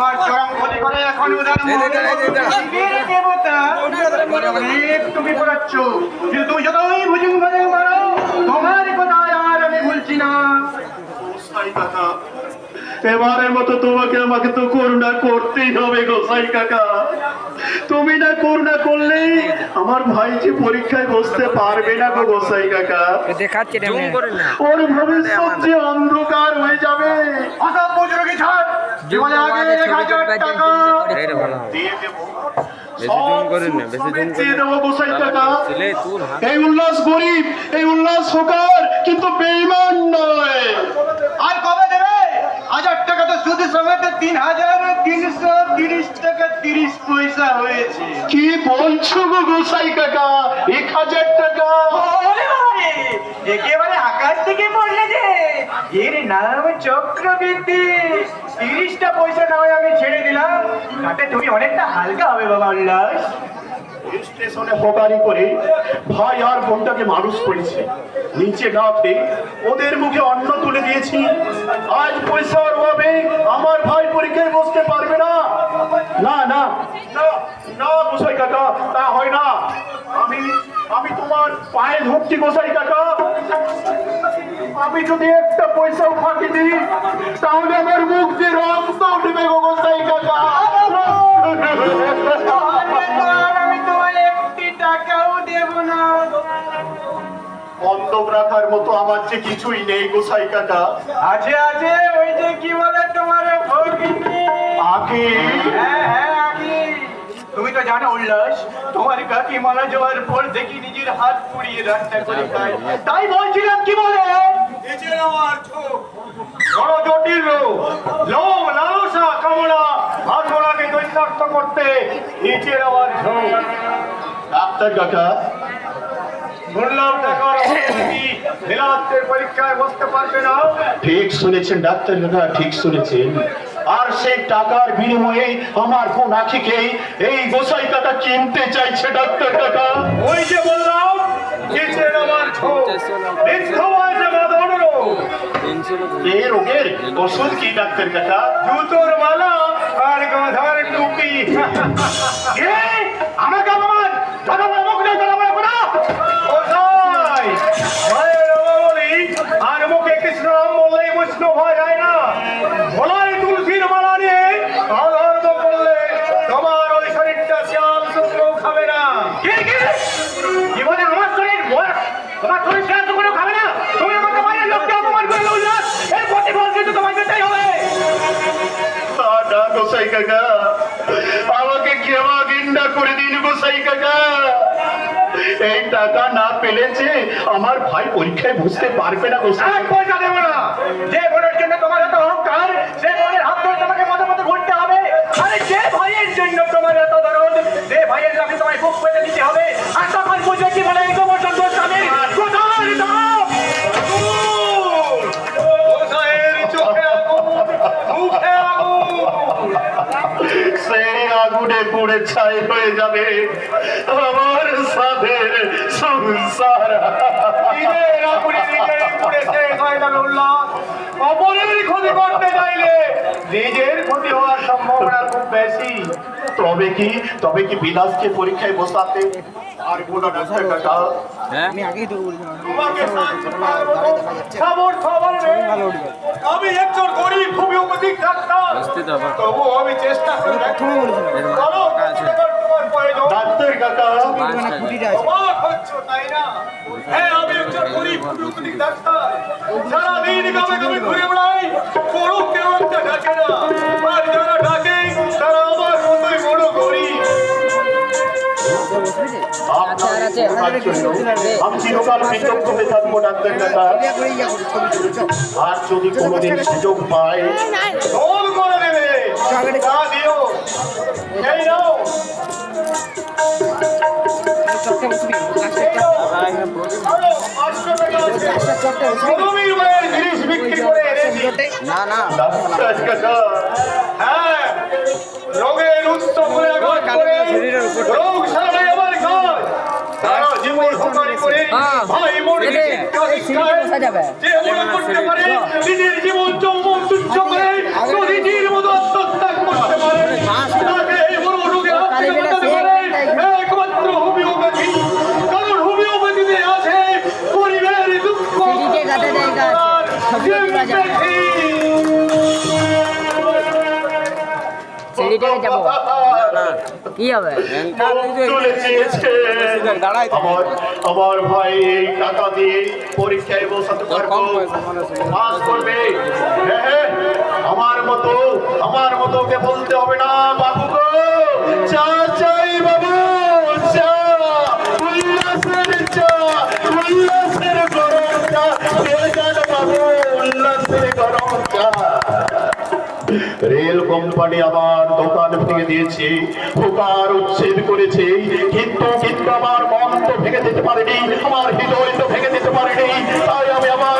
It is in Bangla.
আমার চরম ক্ষতি করে এখন তুমি পড়াচ্ছ কিন্তু তুমি যতই ভুজুং ভুজুং করো তোমার কথা আর আমি ভুলছি না। এবারের মতো তোমাকে আমাকে তো করুণা করতেই হবে গোসাই কাকা। তুমি না করুণা করলেই আমার ভাই যে পরীক্ষায় বসতে পারবে না গো গোসাই কাকা। দেখাচ্ছে ওর ভবিষ্যৎ যে অন্ধকার হয়ে যাবে। ছাড়। জীবনে আগে এক হাজার টাকা। দিয়ে দেবো। এই উল্লাস গরিব এই উল্লাস হোকার কিন্তু বেইমান নয়। আর কবে দেবে হাজার টাকা তো শুধু সমেত তিন হাজার তিনশো তিরিশ টাকা তিরিশ পয়সা হয়েছে। কি বলছো গো গোসাই কাকা? এক হাজার টাকা। একেবারে আকাশ থেকে পড়লে যে। এর নাম চক্রবৃদ্ধি। তিরিশটা পয়সা না হয় আমি ছেড়ে দিলাম। তাতে তুমি অনেকটা হালকা হবে বাবা উল্লাস স্টেশনে হকারি করে ভাই আর বোনটাকে মানুষ করেছে। নিচে না পেয়ে ওদের মুখে অন্ন তুলে দিয়েছি আজ পয়সার অভাবে আমার ভাই পরীক্ষায় বসতে পারবে না না না না না গোসাই কাকা তা হয় না আমি তোমার পায়ে ধরছি গোসাই কাকা। আমি যদি একটা পয়সাও ফাঁকি দিই তাহলে আমার মুখ দিয়ে রক্ত উঠবে গো গোসাই কাকা। আমি তোমার একটি টাকাও দেব না বন্ধক রাখার মতো আমার যে কিছুই নেই গোসাই কাকা। আছে আছে ওই যে কি বলে তোমার আগে হ্যাঁ তো জানো উল্লাস তোমার কাকি মারা যাওয়ার পর দেখি নিজের হাত পুড়িয়ে রান্না করে খায়। তাই বলছিলাম কি বলে? বড় জটিল লোভ লালসা কামড়া আত্মরাকে দৈত্যার্থ করতে নিচের আবার ডাক্তার কাকা শুনলাম টাকার পরীক্ষায় বসতে পারবে না? ঠিক শুনেছেন ডাক্তার কাকা ঠিক শুনেছেন। আর সেই টাকার বিনিময়ে আমার বোন আখিকেই এই গোসাই কাকা কিনতে চাইছে ডাক্তার কাকা? ওই যে বললাম এই রোগের ওষুধ কি ডাক্তার কাকা? জুতোর মালা আর গাধার টুপি। আমাকে গোসাই কাকা আমাকে ক্ষমা গিন্ডা করে দিন গোসাই কাকা এই টাকা না পেলেছে আমার ভাই পরীক্ষায় বুঝতে পারবে না গোসাই পয়সা না। যে পুড়ে ছাই হয়ে যাবে। আমার সাথে সংসার। অপরের ক্ষতি করতে চাইলে নিজের ক্ষতি হওয়ার সম্ভাবনা খুব বেশি। তবে কি তবে কি বিলাসকে পরীক্ষায় বসাতে হ্যাঁ? আমি আগেই তো। আমি একজন গরিব হোমিওপ্যাথিক ডাক্তার। তবু আমি চেষ্টা করে? ডাক্তার কাকা। মানে খুঁটিটা আছে। অবাক হচ্ছ, তাই না? হ্যাঁ, আমি একজন গরিব হোমিওপ্যাথিক ডাক্তার। সারাদিন গ্রামে গ্রামে ঘুরে আপনার জন্য আমি চিরকাল কৃতজ্ঞ হয়ে থাকব ডাক্তার করে করে চল আর যদি কোনোদিন সুযোগ পায় দোল করে দেবে। দিও। এই নাও। চটটা বসবি লাস্টে এই নাও। ভাই বোনকে এটাই। শিক্ষা সিঁড়িতে দীক্ষায় বসা যাবে। যে করতে পারে নিজের জীবন চৌমন তুচ্ছ করে নদীটির মতো মেডিটেকে যাব। কি হবে? আমার আমার ভাই এই টাকা দিয়ে পরীক্ষায় বসাতে পারব পাস করবে। হ্যাঁ, হ্যাঁ, আমার মতো আমার মতো ওকে বলতে হবে না বাবু গো। চা চাই বাবু রেল কোম্পানি আবার দোকান ভেঙে দিয়েছে। হুকার উচ্ছেদ করেছে। কিন্তু কিন্তু আমার মন তো ভেঙে দিতে পারেনি, আমার হৃদয় তো ভেঙে দিতে পারেনি। তাই আমি আমার